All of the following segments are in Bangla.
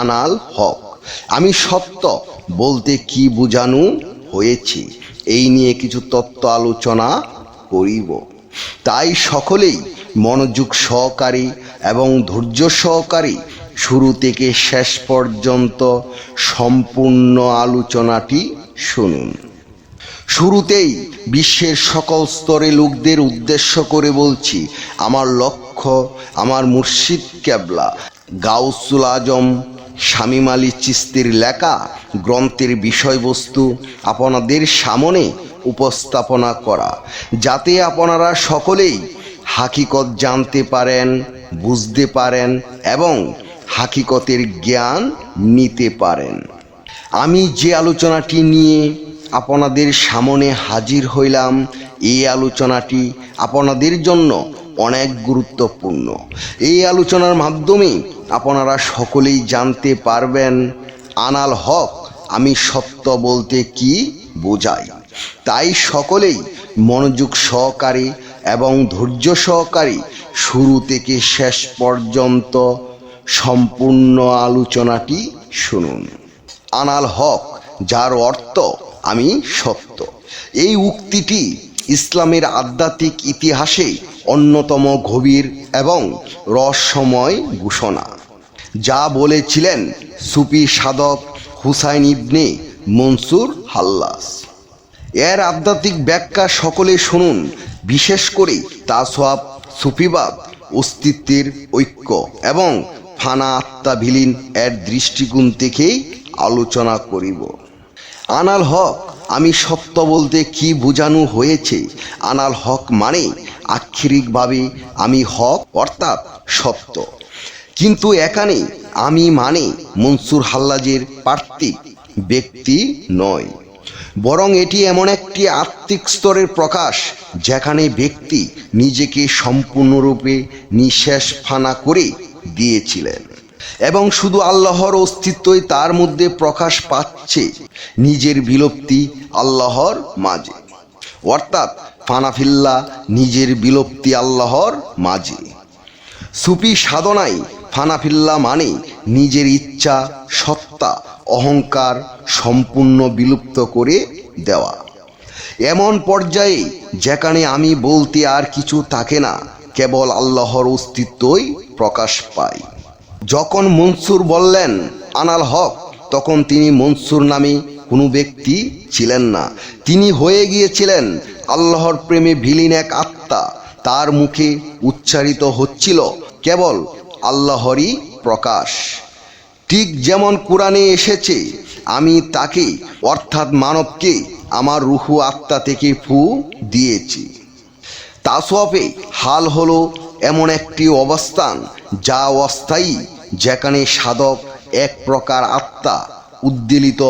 আনাল হক। আমি সত্য বলতে কি বোঝানো হয়েছে, এই নিয়ে কিছু তত্ত্ব আলোচনা করিব। তাই সকলেই মনোযোগ সহকারী এবং ধৈর্য সহকারী শুরু থেকে শেষ পর্যন্ত সম্পূর্ণ আলোচনাটি শুনুন। শুরুতেই বিশ্বের সকল স্তরে লোকদের উদ্দেশ্য করে বলছি, আমার লক্ষ্য, আমার মুর্শিদ কেবলা, গাউসুল আজম শামীম আলী চিস্তির লেখা, গ্রন্থের বিষয়বস্তু আপনাদের সামনে উপস্থাপনা করা, যাতে আপনারা সকলেই হাকিকত জানতে পারেন, বুঝতে পারেন এবং হাকিকতের জ্ঞান নিতে পারেন। আমি যে আলোচনাটি নিয়ে আপনাদের সামনে হাজির হইলাম, এই আলোচনাটি আপনাদের জন্য অনেক গুরুত্বপূর্ণ। এই আলোচনার মাধ্যমে আপনারা সকলেই জানতে পারবেন, আনাল হক আমি সত্য বলতে কি বোঝাই। তাই সকলেই মনোযোগ সহকারে এবং ধৈর্য সহকারে শুরু থেকে শেষ পর্যন্ত সম্পূর্ণ আলোচনাটি শুনুন। আনাল হক, যার অর্থ আমি সত্য। এই উক্তিটি ইসলামের আধ্যাত্মিক ইতিহাসে অন্যতম গভীর এবং রহস্যময় ঘোষণা। যা বলেছিলেন সুফি সাধক হুসাইন ইবনে মনসুর হাল্লাস। এর আধ্যাত্মিক ব্যাখ্যা সকলে শুনুন, বিশেষ করে তাসওয়াব, সুফিবাদ, অস্তিত্বের ঐক্য এবং ফানা আত্মা বিলীন এর দৃষ্টিকোণ থেকেই আলোচনা করিব। আনাল হক আমি সত্য বলতে কি বোঝানো হয়েছে? আনাল হক মানে আক্ষরিকভাবে আমি হক অর্থাৎ সত্য। কিন্তু এখানে আমি মানে মনসুর হাল্লাজের পার্থিব ব্যক্তি নয়। বরং এটি এমন একটি আত্মিক স্তরের প্রকাশ যেখানে ব্যক্তি নিজেকে সম্পূর্ণরূপে নিঃশ্বাস ফানা করে দিয়েছিলেন। এবং শুধু আল্লাহর অস্তিত্বই তার মধ্যে প্রকাশ পাচ্ছে। নিজের বিলুপ্তি আল্লাহর মাঝে। অর্থাৎ, ফানাফিল্লা, নিজের বিলুপ্তি আল্লাহর মাঝে। সুফি সাধনায় ফানাফিল্লা মানে নিজের ইচ্ছা, সত্তা, অহংকার সম্পূর্ণ বিলুপ্ত করে দেওয়া। এমন পর্যায়ে যেখানে আমি বলতে আর কিছু থাকে না, কেবল আল্লাহর অস্তিত্বই প্রকাশ পায়। যখন মনসুর বললেন, আনাল হক তখন তিনি মনসুর নামে কোনো ব্যক্তি ছিলেন না। তিনি হয়ে গিয়েছিলেন আল্লাহর প্রেমে ভিলিন এক আত্মা। তার মুখে উচ্চারিত হচ্ছিল কেবল আল্লাহরই প্রকাশ। ঠিক যেমন কোরআনে এসেছে, আমি তাকে, অর্থাৎ মানবকে, আমার রুহু আত্মা থেকে ফু দিয়েছি। তাসওয়াফে হাল হলো এমন একটি অবস্থান যা অস্থায়ী যেখানে সাধক এক প্রকার আত্মা উদ্বেলিত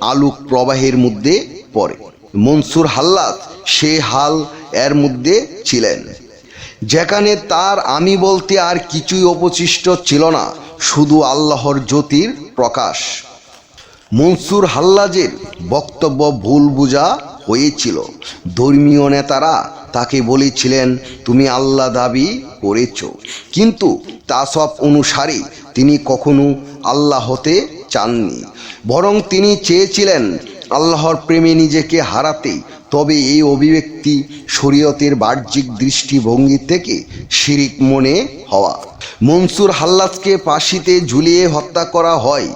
আলোক প্রবাহের মধ্যে পড়ে। মনসুর হাল্লাত সে হাল এর মধ্যে ছিলেন। যেখানে তার আমি বলতে আর কিছুই অবশিষ্ট ছিল না, শুধু আল্লাহর জ্যোতির প্রকাশ। মনসুর হাল্লাজের বক্তব্য ভুল বোঝা হয়েছিল। ধর্মীয় নেতারা তাকে বলেছিলেন, তুমি আল্লাহ দাবি করেছ। কিন্তু তা সব অনুসারে তিনি কখনো আল্লাহ হতে চাননি। বরং তিনি চেয়েছিলেন আল্লাহর প্রেমে নিজেকে হারাতে। তবে এই অভিব্যক্তি শরীয়তের বাহ্যিক দৃষ্টিভঙ্গি থেকে শিরিক মনে হওয়া। মনসুর হাল্লাজকে ফাঁসিতে ঝুলিয়ে হত্যা করা হয়।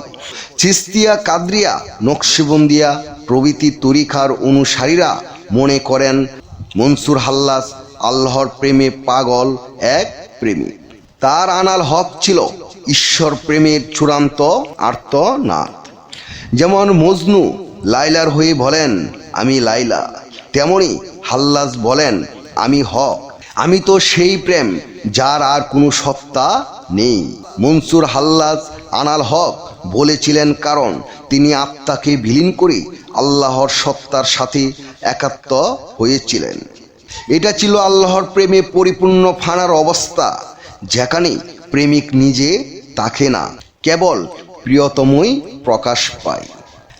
চিস্তিয়া কাদরিয়া নকশিবন্দিয়া প্রভৃতি তরিখার অনুসারীরা মনে করেন, মনসুর হাল্লাস আল্লাহর প্রেমে পাগল এক প্রেমিক। তার আনাল হক ছিল ঈশ্বর প্রেমের চূড়ান্ত আর্তনাদ। যেমন মজনু লাইলার হয়ে বলেন, আমি লাইলা। তেমনি হাল্লাস বলেন, আমি হক। আমি তো সেই প্রেম যার আর কোনো সত্তা নেই। মনসুর হাল্লাস আনাল হক বলেছিলেন কারণ তিনি আত্মাকে বিলীন করে আল্লাহর সত্তার সাথে একাত্ম হয়েছিলেন। এটা ছিল আল্লাহর প্রেমে পরিপূর্ণ ফানার অবস্থা, যেখানে প্রেমিক নিজে তাকে না। কেবল প্রিয়তমই প্রকাশ পায়।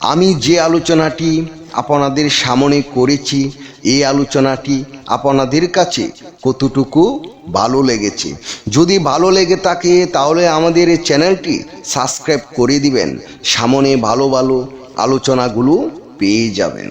আমি যে আলোচনাটি আপনাদের সামনে করেছি, এই আলোচনাটি আপনাদের কাছে কতটুকু ভালো লেগেছে? যদি ভালো লেগে থাকে, তাহলে আমাদের এই চ্যানেলটি সাবস্ক্রাইব করে দিবেন। সামনে ভালো ভালো আলোচনাগুলো পেয়ে যাবেন।